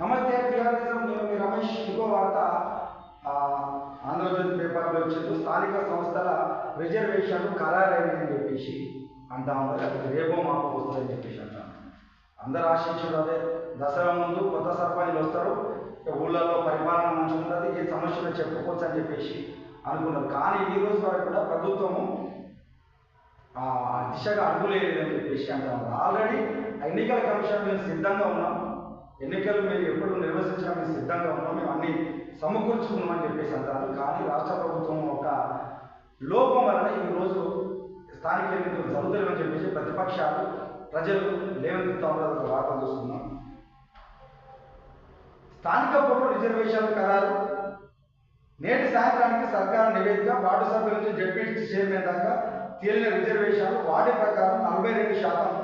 నమస్తే ప్రియానిజం నేను మీ రమేష్. ఇంకో వార్త. ఆంధ్రజ్యోతి పేపర్లో వచ్చింది స్థానిక సంస్థల రిజర్వేషన్ ఖరారైందని చెప్పేసి అంటా ఉన్నారు. రేపో మాకు వస్తుందని చెప్పేసి అంటాను అందరు ఆశించారు అదే. దసరా ముందు కొత్త సర్పంచులు వస్తారు. ఊళ్ళలో పరిపాలన మంచిగా ఉన్నది. ఏ సమస్యలు చెప్పుకోవచ్చు అని చెప్పేసి అనుకున్నారు. కానీ ఈ రోజు వరకు కూడా ప్రభుత్వము దిశగా అడుగులేదని చెప్పేసి అంటారు ఆల్రెడీ ఎన్నికల కమిషన్ మేము సిద్ధంగా ఉన్నాం. ఎన్నికలు మీరు ఎప్పుడు నిర్వహించడం సిద్ధంగా ఉన్నాం మేము అన్ని సమకూర్చుకున్నామని చెప్పేసి అంటారు. కానీ రాష్ట్ర ప్రభుత్వం ఒక లోపం వలన ఈరోజు స్థానిక ఎన్నికలు జరుగుతాయని చెప్పేసి ప్రతిపక్షాలు ప్రజలు లేవనెత్తుతా ఉన్నారు వార్తలు చూస్తున్నాం. స్థానిక పౌరుల రిజర్వేషన్ల ఖరారు. నేటి సాయంత్రానికి సర్కారు నివేదిక వార్డు సభ్యుల నుంచి జడ్పీ చైర్మన్ దాకా తేలిన రిజర్వేషన్లు. వాటి ప్రకారం నలభై రెండు శాతం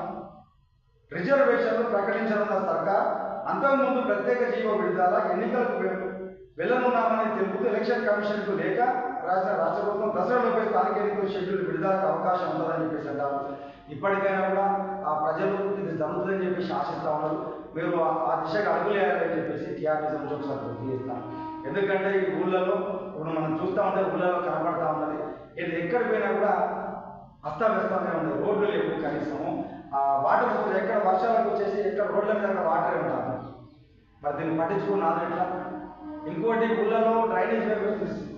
రిజర్వేషన్లు ప్రకటించనున్న సర్కార్ అంతకుముందు ప్రత్యేక జీవో విడుదల ఎన్నికలకు వెళ్ళనున్నామని తెలుపుతూ ఎలక్షన్ కమిషన్కు లేక రాసిన రాష్ట్ర ప్రభుత్వం దసరాలోపే స్థానిక ఎన్నికల షెడ్యూల్ విడుదలకు అవకాశం ఉండదని చెప్పేసి అంటారు. ఇప్పటికైనా కూడా ఆ ప్రజలు ఇది జరుగుతుందని చెప్పేసి ఆశిస్తా ఉన్నారు. మీరు ఆ- దిశగా అడుగులేయాలని చెప్పేసి టీఆర్ఎస్ నుంచి ఒకసారి గుర్తు చేస్తాం. ఎందుకంటే ఈ ఊళ్ళలో ఇప్పుడు మనం చూస్తూ ఉంటే ఊళ్ళలో కనబడతా ఉన్నది. ఇది ఎక్కడ పోయినా కూడా అస్తవ్యస్తమే ఉంది. రోడ్లు లేవు కనీసము. వాటర్ వస్తుంది ఎక్కడ వర్షాలకు వచ్చేసి ఎక్కడ రోడ్ల మీద అక్కడ వాటర్ ఉంటాను మరి దీన్ని పట్టించుకున్నాను ఎట్లా? ఇంకోటి ఊళ్ళలో డ్రైనేజ్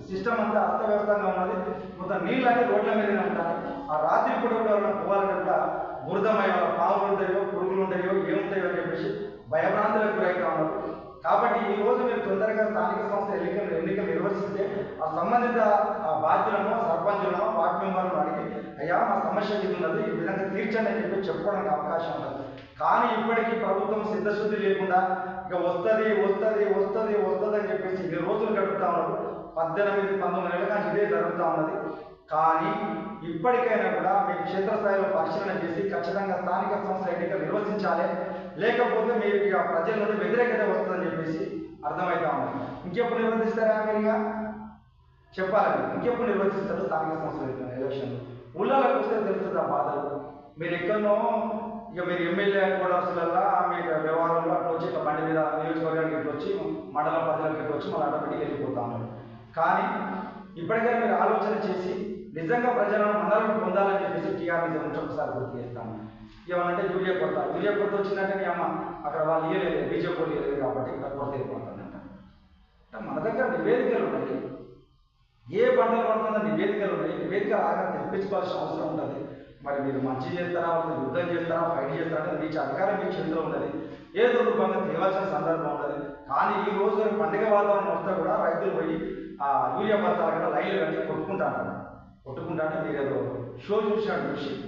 సిస్టమ్ అంతా అస్తవ్యస్తంగా ఉన్నది. మొత్తం నీళ్ళు అనేది రోడ్ల మీదనే ఉంటాయి ఆ రాత్రి పూట కూడా పోవాలని కూడా బురదమై పాములు ఉంటాయో పురుగులు ఉంటాయో ఏముంటాయో అని చెప్పేసి భయభ్రాంతులకు గురవుతా ఉన్నారు కాబట్టి ఈ రోజు మీరు తొందరగా స్థానిక సంస్థ ఎన్నికలు ఎన్నికలు నిర్వహిస్తే ఆ సంబంధిత ఆ బాధ్యులను సర్పంచులను వార్డు మెంబర్లను అడిగి అయ్యా మా సమస్య ఇది ఉన్నది ఈ విధంగా తీర్చండి అని చెప్పి చెప్పుకోవడానికి అవకాశం ఉండదు కానీ ఇప్పటికీ ప్రభుత్వం సిద్ధశుద్ధి లేకుండా ఇక వస్తుంది వస్తుంది వస్తుంది వస్తుంది అని చెప్పేసి ఇన్ని రోజులు గడుపుతా ఉన్నారు. పద్దెనిమిది పంతొమ్మిది నెలల నుంచి ఇదే జరుగుతూ ఉన్నది. కానీ ఇప్పటికైనా కూడా మీరు క్షేత్రస్థాయిలో పరిశీలన చేసి ఖచ్చితంగా స్థానిక సంస్థ ఎన్నికలు నిర్వహించాలి. లేకపోతే మీరు ఇక ప్రజల నుండి అర్థమవుతా ఉంది. ఇంకెప్పుడు నిర్వర్తిస్తారా మీరు ఇక చెప్పాలి. ఇంకెప్పుడు నిర్వర్తిస్తారు స్థానిక సంస్థలు ఎలక్షన్? ఊళ్ళలో వస్తే తెలుస్తుంది ఆ బాధలు? మీరు ఎక్కడనో ఇక మీరు ఎమ్మెల్యే కోడర్స్లల్లా మీకు వ్యవహారంలో అట్లా వచ్చి ఇట్లా బండి మీద నియోజకవర్గానికి ఇట్లా వచ్చి మండల పరిధిలోకి ఇట్లా వచ్చి మళ్ళీ ఆటోమేటిక్ వెళ్ళిపోతా ఉన్నారు. కానీ ఇప్పటికైనా మీరు ఆలోచన చేసి నిజంగా ప్రజలను మండలం పొందాలని చెప్పేసి టీఆర్ఎస్ నుంచి ఒకసారి గుర్తు చేస్తాను. ఏమనంటే యూరియా కొరత. యూరియా కొరత వచ్చిందంటే అమ్మ అక్కడ వాళ్ళు ఇయ్యలేదు బీజేపీ వాళ్ళు ఇయ్యలేదు కాబట్టి ఇక్కడ కొరత అయిపోతుందంట మన దగ్గర నివేదికలు ఉన్నాయి. ఏ పంటలు పడుతుందో నివేదికలు ఉన్నాయి. నివేదిక రాగా తెప్పించుకోవాల్సిన అవసరం ఉంటుంది మరి మీరు మంచి చేస్తారా వాళ్ళు యుద్ధం చేస్తారా ఫైట్ చేస్తారా అనేది మీ అధికారం మీ చేతిలో ఉన్నది. ఏదో రూపంగా తేవాల్సిన సందర్భం ఉన్నది. కానీ ఈ రోజు పండుగ వాతావరణం వస్తే కూడా రైతులు పోయి ఆ యూరియా బస్తాల కూడా లైన్లు కట్టి కొట్టుకుంటారు కొట్టుకుంటానే మీరు ఏదో షో చూసినట్టు విషయం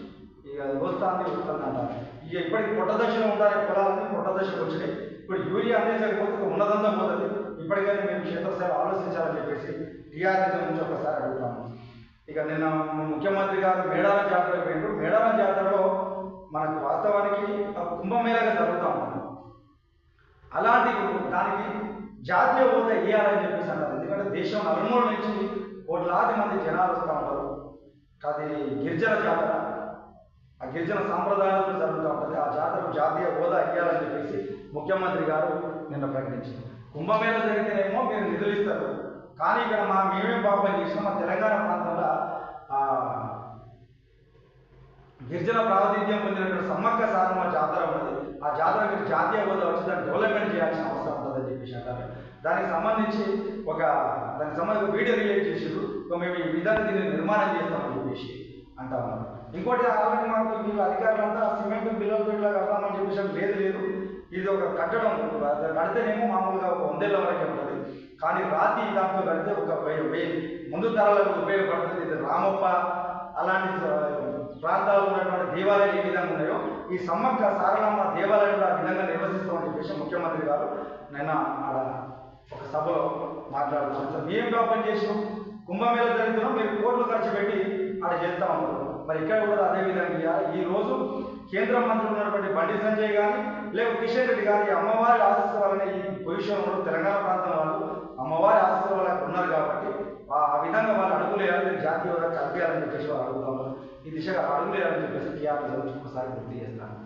ఇక అది వస్తుంది వస్తుంది అంటారు. ఇక ఇప్పటికి పొట్ట దశలో ఉండాలి పొలాలని పొట్ట దశకు వచ్చినాయి. ఇప్పుడు యూరియా అనేది సరిపోతుంది ఉన్నదంతా పోతుంది. ఇప్పటికైనా మేము క్షేత్రస్థాయిలో ఆలోచించాలని చెప్పేసి టీఆర్ఎస్ నుంచి ఒకసారి అడుగుతాము. ఇక నిన్న ముఖ్యమంత్రి గారు మేడారం జాతర పోయినప్పుడు మేడారం జాతరలో మనకు వాస్తవానికి ఆ కుంభమేళగా జరుగుతాం అలాంటి దానికి జాతీయ హోదా ఇవ్వాలని చెప్పేసి అంటారు. ఎందుకంటే దేశం నలుమూల నుంచి కోట్లాది మంది జనాలు వస్తూ ఉంటారు అది గిరిజన జాతర. ఆ గిరిజన సాంప్రదాయాలను జరుగుతూ ఉంటుంది. ఆ జాతరకు జాతీయ హోదా ఇవ్వాలని చెప్పేసి ముఖ్యమంత్రి గారు నిన్న ప్రకటించారు. కుంభమేళ జరిగితేనేమో మీరు నిధులు ఇస్తారు. కానీ ఇక్కడ మా మేమే పాపం చేసిన మా తెలంగాణ ప్రాంతంలో ఆ, గిరిజన ప్రాతినిధ్యం పొందినటువంటి సమ్మక్క సారమ్మ జాతర ఉన్నది. ఆ జాతర మీరు జాతీయ హోదా వచ్చి దాన్ని డెవలప్మెంట్ చేయాల్సిన అవసరం ఉంటుందని చెప్పేసి అంటారు దానికి సంబంధించి ఒక దానికి సంబంధించి వీడియో రిలీజ్ చేసారు మేము ఈ విధంగా దీన్ని నిర్మాణం చేస్తామని చెప్పేసి. అంటా ఉన్నారు ఇంకోటి ఆల్రెడీ మాకు వీళ్ళు అధికారులంతా సిమెంట్ బిల్లులతో ఇట్లా కడతామని చెప్పేసి లేదు లేదు. ఇది ఒక కట్టడం. కడితేనేమో మామూలుగా ఒక వందేళ్ళ వరకే ఉంటుంది. కానీ రాతి దాంతో కడితే ఒక వెయ్యి వెయ్యి. ముందు తరాలకు ఉపయోగపడుతుంది ఇది రామప్ప అలాంటి ప్రాంతాల్లో ఉన్నటువంటి దేవాలయాలు ఏ విధంగా ఉన్నాయో ఈ సమ్మక్క సారలమ్మ దేవాలయం కూడా ఆ విధంగా నిర్వహిస్తామని చెప్పేసి ముఖ్యమంత్రి గారు నిన్న ఆడ ఒక సభలో మాట్లాడుతున్నాం సార్ మేము పాపం చేసినాం. కుంభమేళ జరుగుతున్నాం. మీరు కోట్లు ఖర్చు పెట్టి ఆడ చేస్తా ఉంటారు. మరి ఇక్కడ కూడా అదే విధంగా ఈ రోజు కేంద్ర మంత్రి ఉన్నటువంటి బండి సంజయ్ గారి లేక కిషన్ రెడ్డి గారి అమ్మవారి ఆశిస్సు వలన ఈ పొజిషన్ ఉన్న తెలంగాణ ప్రాంతం వాళ్ళు అమ్మవారి ఆశిస్సు వల్ల ఉన్నారు కాబట్టి ఆ విధంగా వాళ్ళు అడుగులు వేయాలని జాతీయ హోదా చెప్పేసి వాళ్ళు అడుగుతాము ఈ దిశగా అడుగులు వేయాలని చెప్పేసి టీఆర్ఎస్ ఒకసారి గుర్తు చేస్తాను.